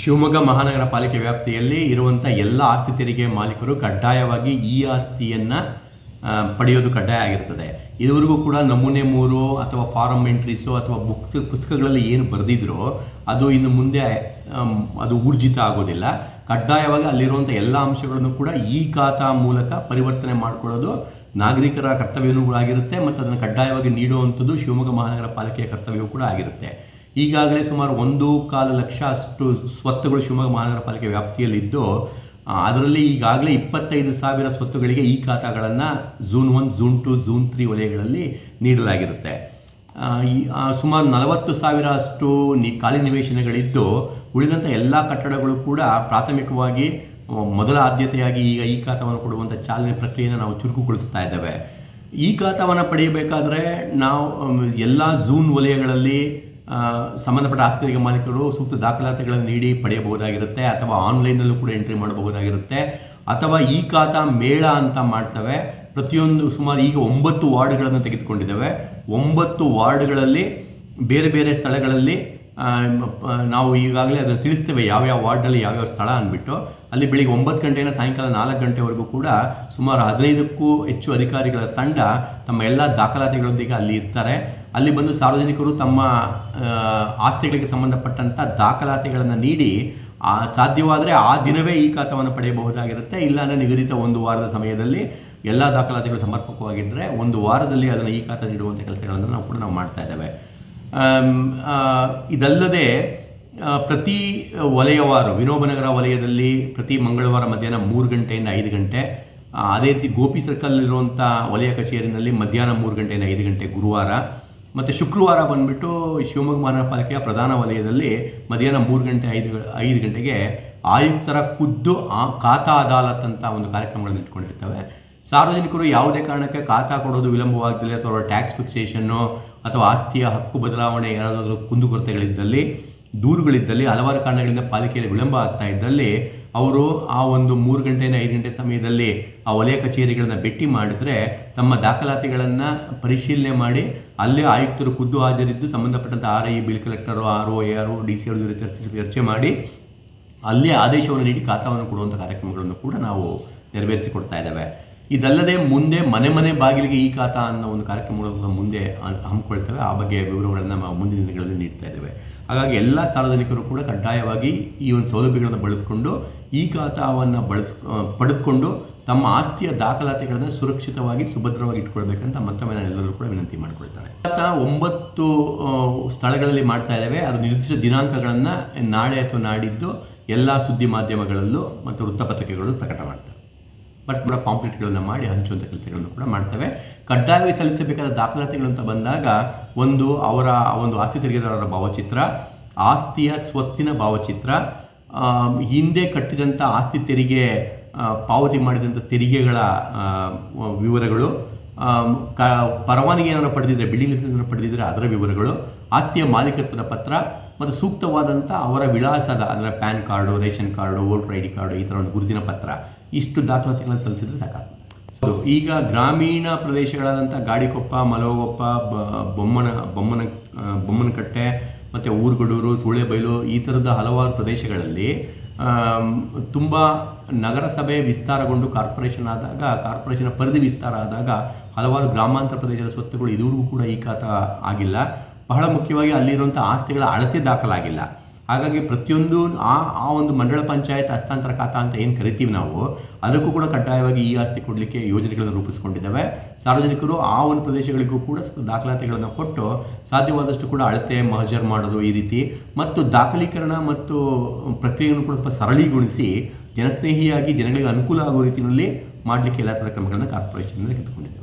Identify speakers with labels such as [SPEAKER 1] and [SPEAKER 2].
[SPEAKER 1] ಶಿವಮೊಗ್ಗ ಮಹಾನಗರ ಪಾಲಿಕೆ ವ್ಯಾಪ್ತಿಯಲ್ಲಿ ಇರುವಂಥ ಎಲ್ಲ ಆಸ್ತಿ ತೆರಿಗೆ ಮಾಲೀಕರು ಕಡ್ಡಾಯವಾಗಿ ಈ ಆಸ್ತಿಯನ್ನು ಪಡೆಯೋದು ಕಡ್ಡಾಯ ಆಗಿರ್ತದೆ. ಇದುವರೆಗೂ ಕೂಡ ನಮೂನೆ ಮೂರು ಅಥವಾ ಫಾರಮ್ ಎಂಟ್ರೀಸು ಅಥವಾ ಬುಕ್, ಪುಸ್ತಕಗಳಲ್ಲಿ ಏನು ಬರೆದಿದ್ರೋ ಅದು ಇನ್ನು ಮುಂದೆ ಅದು ಊರ್ಜಿತ ಆಗೋದಿಲ್ಲ. ಕಡ್ಡಾಯವಾಗಿ ಅಲ್ಲಿರುವಂಥ ಎಲ್ಲ ಅಂಶಗಳನ್ನು ಕೂಡ ಈ ಖಾತಾ ಮೂಲಕ ಪರಿವರ್ತನೆ ಮಾಡಿಕೊಳ್ಳೋದು ನಾಗರಿಕರ ಕರ್ತವ್ಯವೂ ಆಗಿರುತ್ತೆ ಮತ್ತು ಅದನ್ನು ಕಡ್ಡಾಯವಾಗಿ ನೀಡುವಂಥದ್ದು ಶಿವಮೊಗ್ಗ ಮಹಾನಗರ ಪಾಲಿಕೆಯ ಕರ್ತವ್ಯವೂ ಕೂಡ ಆಗಿರುತ್ತೆ. ಈಗಾಗಲೇ ಸುಮಾರು ಒಂದು ಕಾಲು ಲಕ್ಷ ಅಷ್ಟು ಸ್ವತ್ತುಗಳು ಶಿವಮೊಗ್ಗ ಮಹಾನಗರ ಪಾಲಿಕೆ ವ್ಯಾಪ್ತಿಯಲ್ಲಿದ್ದು ಅದರಲ್ಲಿ ಈಗಾಗಲೇ ಇಪ್ಪತ್ತೈದು ಸಾವಿರ ಸ್ವತ್ತುಗಳಿಗೆ ಈ ಖಾತಾಗಳನ್ನು zone one zone two zone three ವಲಯಗಳಲ್ಲಿ ನೀಡಲಾಗಿರುತ್ತೆ. ಸುಮಾರು ನಲವತ್ತು ಸಾವಿರ ಅಷ್ಟು ನಿ, ಖಾಲಿ ನಿವೇಶನಗಳಿದ್ದು, ಉಳಿದಂಥ ಎಲ್ಲ ಕಟ್ಟಡಗಳು ಕೂಡ ಪ್ರಾಥಮಿಕವಾಗಿ ಮೊದಲ ಆದ್ಯತೆಯಾಗಿ ಈಗ ಈ ಖಾತವನ್ನು ಕೊಡುವಂಥ ಚಾಲನೆ ಪ್ರಕ್ರಿಯೆಯನ್ನು ನಾವು ಚುರುಕುಗೊಳಿಸ್ತಾ ಇದ್ದೇವೆ. ಈ ಖಾತವನ್ನು ಪಡೆಯಬೇಕಾದ್ರೆ ನಾವು ಎಲ್ಲ ಝೂನ್ ವಲಯಗಳಲ್ಲಿ ಸಂಬಂಧಪಟ್ಟ ಆಸ್ತಿ ತೆರಿಗೆ ಮಾಲೀಕರು ಸೂಕ್ತ ದಾಖಲಾತಿಗಳನ್ನು ನೀಡಿ ಪಡೆಯಬಹುದಾಗಿರುತ್ತೆ ಅಥವಾ ಆನ್ಲೈನಲ್ಲೂ ಕೂಡ ಎಂಟ್ರಿ ಮಾಡಬಹುದಾಗಿರುತ್ತೆ. ಅಥವಾ ಈ ಖಾತಾ ಮೇಳ ಅಂತ ಮಾಡ್ತವೆ. ಪ್ರತಿಯೊಂದು ಸುಮಾರು ಈಗ ಒಂಬತ್ತು ವಾರ್ಡ್ಗಳನ್ನು ತೆಗೆದುಕೊಂಡಿದ್ದೇವೆ. ಒಂಬತ್ತು ವಾರ್ಡ್ಗಳಲ್ಲಿ ಬೇರೆ ಬೇರೆ ಸ್ಥಳಗಳಲ್ಲಿ ನಾವು ಈಗಾಗಲೇ ಅದನ್ನು ತಿಳಿಸ್ತೇವೆ ಯಾವ್ಯಾವ ವಾರ್ಡ್ನಲ್ಲಿ ಯಾವ್ಯಾವ ಸ್ಥಳ ಅಂದ್ಬಿಟ್ಟು. ಅಲ್ಲಿ ಬೆಳಿಗ್ಗೆ ಒಂಬತ್ತು ಗಂಟೆಯಿಂದ ಸಾಯಂಕಾಲ ನಾಲ್ಕು ಗಂಟೆವರೆಗೂ ಕೂಡ ಸುಮಾರು ಹದಿನೈದಕ್ಕೂ ಹೆಚ್ಚು ಅಧಿಕಾರಿಗಳ ತಂಡ ತಮ್ಮ ಎಲ್ಲ ದಾಖಲಾತಿಗಳೊಂದಿಗೆ ಅಲ್ಲಿ ಇರ್ತಾರೆ. ಅಲ್ಲಿ ಬಂದು ಸಾರ್ವಜನಿಕರು ತಮ್ಮ ಆಸ್ತಿಗಳಿಗೆ ಸಂಬಂಧಪಟ್ಟಂಥ ದಾಖಲಾತಿಗಳನ್ನು ನೀಡಿ ಸಾಧ್ಯವಾದರೆ ಆ ದಿನವೇ ಈ ಖಾತವನ್ನು ಪಡೆಯಬಹುದಾಗಿರುತ್ತೆ. ಇಲ್ಲಾಂದರೆ ನಿಗದಿತ ಒಂದು ವಾರದ ಸಮಯದಲ್ಲಿ ಎಲ್ಲ ದಾಖಲಾತಿಗಳು ಸಮರ್ಪಕವಾಗಿದ್ದರೆ ಒಂದು ವಾರದಲ್ಲಿ ಅದನ್ನು ಈ ಖಾತ ನೀಡುವಂಥ ಕೆಲಸಗಳನ್ನು ನಾವು ಕೂಡ ನಾವು ಮಾಡ್ತಾ ಇದ್ದೇವೆ. ಇದಲ್ಲದೆ ಪ್ರತಿ ವಲಯವಾರು ವಿನೋಬನಗರ ವಲಯದಲ್ಲಿ ಪ್ರತಿ ಮಂಗಳವಾರ ಮಧ್ಯಾಹ್ನ ಮೂರು ಗಂಟೆಯಿಂದ ಐದು ಗಂಟೆ ಅದೇ ರೀತಿ ಗೋಪಿ ಸರ್ಕಲ್ ಇರುವಂಥ ವಲಯ ಕಚೇರಿನಲ್ಲಿ ಮಧ್ಯಾಹ್ನ ಮೂರು ಗಂಟೆಯಿಂದ ಐದು ಗಂಟೆ ಗುರುವಾರ ಮತ್ತು ಶುಕ್ರವಾರ ಬಂದುಬಿಟ್ಟು ಶಿವಮೊಗ್ಗ ಮಹಾನಗರಪಾಲಿಕೆಯ ಪ್ರಧಾನ ವಲಯದಲ್ಲಿ ಮಧ್ಯಾಹ್ನ ಮೂರು ಗಂಟೆ ಐದು ಐದು ಗಂಟೆಗೆ ಆಯುಕ್ತರ ಖುದ್ದು ಆ ಖಾತಾ ಅದಾಲತ್ ಅಂತ ಒಂದು ಕಾರ್ಯಕ್ರಮಗಳನ್ನು ಇಟ್ಕೊಂಡಿರ್ತವೆ. ಸಾರ್ವಜನಿಕರು ಯಾವುದೇ ಕಾರಣಕ್ಕೆ ಖಾತಾ ಕೊಡೋದು ವಿಳಂಬವಾಗದಲ್ಲಿ, ಅಥವಾ ಟ್ಯಾಕ್ಸ್ ಫಿಕ್ಸೇಷನ್ನು ಅಥವಾ ಆಸ್ತಿಯ ಹಕ್ಕು ಬದಲಾವಣೆ ಯಾರಾದರೂ ಕುಂದುಕೊರತೆಗಳಿದ್ದಲ್ಲಿ, ದೂರುಗಳಿದ್ದಲ್ಲಿ, ಹಲವಾರು ಕಾರಣಗಳಿಂದ ಪಾಲಿಕೆಯಲ್ಲಿ ವಿಳಂಬ ಆಗ್ತಾ ಇದ್ದಲ್ಲಿ ಅವರು ಆ ಒಂದು ಮೂರು ಗಂಟೆಯಿಂದ ಐದು ಗಂಟೆ ಸಮಯದಲ್ಲಿ ಆ ವಲಯ ಕಚೇರಿಗಳನ್ನ ಭೇಟಿ ಮಾಡಿದ್ರೆ ತಮ್ಮ ದಾಖಲಾತಿಗಳನ್ನು ಪರಿಶೀಲನೆ ಮಾಡಿ ಅಲ್ಲೇ ಆಯುಕ್ತರು ಖುದ್ದು ಹಾಜರಿದ್ದು ಸಂಬಂಧಪಟ್ಟಂಥ R I bill collector R O A R D C ಅವ್ರ ಜೊತೆ ಚರ್ಚಿಸಿ ಚರ್ಚೆ ಮಾಡಿ ಅಲ್ಲೇ ಆದೇಶವನ್ನು ನೀಡಿ ಖಾತಾವನ್ನು ಕೊಡುವಂಥ ಕಾರ್ಯಕ್ರಮಗಳನ್ನು ಕೂಡ ನಾವು ನೆರವೇರಿಸಿಕೊಡ್ತಾ ಇದ್ದೇವೆ. ಇದಲ್ಲದೆ ಮುಂದೆ ಮನೆ ಮನೆ ಬಾಗಿಲಿಗೆ ಈ ಖಾತಾ ಅನ್ನೋ ಒಂದು ಕಾರ್ಯಕ್ರಮಗಳನ್ನು ಮುಂದೆ ಹಮ್- ಹಮ್ಮಿಕೊಳ್ತೇವೆ. ಆ ಬಗ್ಗೆ ವಿವರಗಳನ್ನು ನಾವು ಮುಂದಿನ ದಿನಗಳಲ್ಲಿ ನೀಡ್ತಾ ಇದ್ದೇವೆ. ಹಾಗಾಗಿ ಎಲ್ಲ ಸಾರ್ವಜನಿಕರು ಕೂಡ ಕಡ್ಡಾಯವಾಗಿ ಈ ಒಂದು ಸೌಲಭ್ಯಗಳನ್ನು ಬಳಸಿಕೊಂಡು ಈ ಖಾತಾವನ್ನು ಬಳಸ್ ಪಡೆದುಕೊಂಡು ತಮ್ಮ ಆಸ್ತಿಯ ದಾಖಲಾತಿಗಳನ್ನು ಸುರಕ್ಷಿತವಾಗಿ ಸುಭದ್ರವಾಗಿ ಇಟ್ಕೊಳ್ಬೇಕಂತ ಮತ್ತೊಮ್ಮೆ ನಾನು ಎಲ್ಲರೂ ಕೂಡ ವಿನಂತಿ ಮಾಡಿಕೊಳ್ತಾರೆ ಒಂಬತ್ತು ಸ್ಥಳಗಳಲ್ಲಿ ಮಾಡ್ತಾ ಇದ್ದಾವೆ. ಅದು ನಿರ್ದಿಷ್ಟ ದಿನಾಂಕಗಳನ್ನು ನಾಳೆ ಅಥವಾ ನಾಡಿದ್ದು ಎಲ್ಲ ಸುದ್ದಿ ಮಾಧ್ಯಮಗಳಲ್ಲೂ ಮತ್ತು ವೃತ್ತಪತ್ರಿಕೆಗಳಲ್ಲೂ ಪ್ರಕಟ ಮಾಡ್ತವೆ. ಬಟ್ ಕೂಡ ಪಾಂಪ್ಲೆಟ್ಗಳನ್ನು ಮಾಡಿ ಹಂಚುವಂಥ ಕೆಲಸಗಳನ್ನು ಕೂಡ ಮಾಡ್ತವೆ. ಕಡ್ಡಾಯವಾಗಿ ಸಲ್ಲಿಸಬೇಕಾದ ದಾಖಲಾತಿಗಳು ಅಂತ ಬಂದಾಗ ಒಂದು ಅವರ, ಒಂದು ಆಸ್ತಿ ತೆರಿಗೆದಾರರ ಭಾವಚಿತ್ರ, ಆಸ್ತಿಯ ಸ್ವತ್ತಿನ ಭಾವಚಿತ್ರ ಹಿಂದೆ ಕಟ್ಟಿದಂಥ ಆಸ್ತಿ ತೆರಿಗೆ ಪಾವತಿ ಮಾಡಿದಂಥ ತೆರಿಗೆಗಳ ವಿವರಗಳು ಕ, ಪರವಾನಗಿ ಏನಾದ್ರು ಪಡೆದಿದ್ದರೆ ಬಿಲ್ಡಿಂಗ್ ಲೈಸೆನ್ಸ್ ಪಡೆದಿದ್ದರೆ ಅದರ ವಿವರಗಳು, ಆಸ್ತಿಯ ಮಾಲೀಕತ್ವದ ಪತ್ರ ಮತ್ತು ಸೂಕ್ತವಾದಂಥ ಅವರ ವಿಳಾಸದ, ಅಂದರೆ pan card, ration card, voter I D card, ಈ ಥರ ಒಂದು ಗುರುತಿನ ಪತ್ರ, ಇಷ್ಟು ದಾಖಲಾತಿಗಳನ್ನು ಸಲ್ಲಿಸಿದ್ರೆ ಸಾಕಾಗ್ತದೆ. ಸೊ ಈಗ ಗ್ರಾಮೀಣ ಪ್ರದೇಶಗಳಾದಂಥ ಗಾಡಿಕೊಪ್ಪ, ಮಲವಗೊಪ್ಪ ಬೊಮ್ಮನ ಬೊಮ್ಮನ ಬೊಮ್ಮನಕಟ್ಟೆ, ಮತ್ತು ಊರುಗಡೂರು, ಸೂಳೆಬೈಲು, ಈ ಥರದ ಹಲವಾರು ಪ್ರದೇಶಗಳಲ್ಲಿ ತುಂಬ ನಗರಸಭೆ ವಿಸ್ತಾರಗೊಂಡು ಕಾರ್ಪೊರೇಷನ್ ಆದಾಗ, ಕಾರ್ಪೊರೇಷನ್ ಪರಿಧಿ ವಿಸ್ತಾರ ಆದಾಗ ಹಲವಾರು ಗ್ರಾಮಾಂತರ ಪ್ರದೇಶದ ಸ್ವತ್ತುಗಳು ಇದೂ ಕೂಡ ಈ ಆಗಿಲ್ಲ. ಬಹಳ ಮುಖ್ಯವಾಗಿ ಅಲ್ಲಿರುವಂಥ ಆಸ್ತಿಗಳ ಅಳತೆ ದಾಖಲಾಗಿಲ್ಲ. ಹಾಗಾಗಿ ಪ್ರತಿಯೊಂದು ಆ ಆ ಒಂದು ಮಂಡಳ ಪಂಚಾಯತ್ ಹಸ್ತಾಂತರ ಖಾತಾ ಅಂತ ಏನು ಕರಿತೀವಿ ನಾವು, ಅದಕ್ಕೂ ಕೂಡ ಕಡ್ಡಾಯವಾಗಿ ಈ ಆಸ್ತಿ ಕೊಡಲಿಕ್ಕೆ ಯೋಜನೆಗಳನ್ನು ರೂಪಿಸಿಕೊಂಡಿದ್ದಾವೆ. ಸಾರ್ವಜನಿಕರು ಆ ಒಂದು ಪ್ರದೇಶಗಳಿಗೂ ಕೂಡ ದಾಖಲಾತಿಗಳನ್ನು ಕೊಟ್ಟು ಸಾಧ್ಯವಾದಷ್ಟು ಕೂಡ ಅಳತೆ, ಮಹಜರ್ ಮಾಡೋದು ಈ ರೀತಿ, ಮತ್ತು ದಾಖಲೀಕರಣ ಮತ್ತು ಪ್ರಕ್ರಿಯೆಯನ್ನು ಕೂಡ ಸ್ವಲ್ಪ ಸರಳೀಗೊಳಿಸಿ ಜನಸ್ನೇಹಿಯಾಗಿ ಜನಗಳಿಗೆ ಅನುಕೂಲ ಆಗೋ ರೀತಿಯಲ್ಲಿ ಮಾಡಲಿಕ್ಕೆ ಎಲ್ಲ ಥರದ ಕ್ರಮಗಳನ್ನು ಕಾರ್ಪೊರೇಷನ್ ತೆಗೆದುಕೊಂಡಿದೆ